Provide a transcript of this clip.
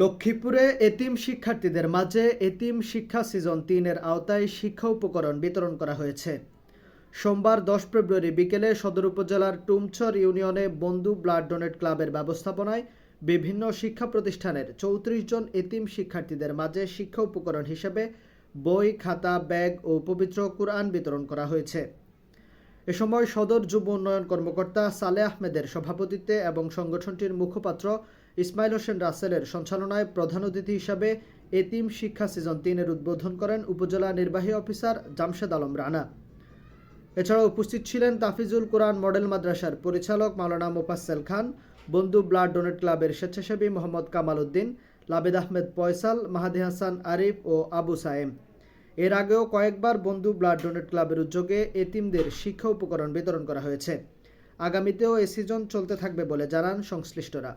লক্ষ্মীপুরে এতিম শিক্ষার্থীদের মাঝে এতিম শিক্ষা সিজন তিনের আওতায় শিক্ষা উপকরণ বিতরণ করা হয়েছে। সোমবার দশ ফেব্রুয়ারি বিকেলে সদর উপজেলার টুমছর ইউনিয়নে বন্ধু ব্লাড ডোনেট ক্লাবের ব্যবস্থাপনায় বিভিন্ন শিক্ষা প্রতিষ্ঠানের চৌত্রিশ জন এতিম শিক্ষার্থীদের মাঝে শিক্ষা উপকরণ হিসেবে বই, খাতা, ব্যাগ ও পবিত্র কুরআন বিতরণ করা হয়েছে। এ সময় সদর যুব উন্নয়ন কর্মকর্তা সালে আহমেদের সভাপতিত্বে এবং সংগঠনটির মুখপাত্র ইসমাইল হোসেন রাসেলের সঞ্চালনায় প্রধান অতিথি হিসাবে এতিম শিক্ষা সিজন তিনের উদ্বোধন করেন উপজেলা নির্বাহী অফিসার জামশেদ আলম রানা। এছাড়া উপস্থিত ছিলেন তাফিজুল কোরআন মডেল মাদ্রাসার পরিচালক মাওলানা মোফাজ্জল খান, বন্ধু ব্লাড ডোনেট ক্লাবের স্বেচ্ছাসেবী মোহাম্মদ কামাল উদ্দিন, লাবেদ আহমেদ পয়সাল, মাহাদি হাসান আরিফ ও আবু সায়েম। এর আগেও কয়েকবার বন্ধু ব্লাড ডোনেট ক্লাবের উদ্যোগে এতিমদের শিক্ষা উপকরণ বিতরণ করা হয়েছে। আগামীতেও এ সিজন চলতে থাকবে বলে জানান সংশ্লিষ্টরা।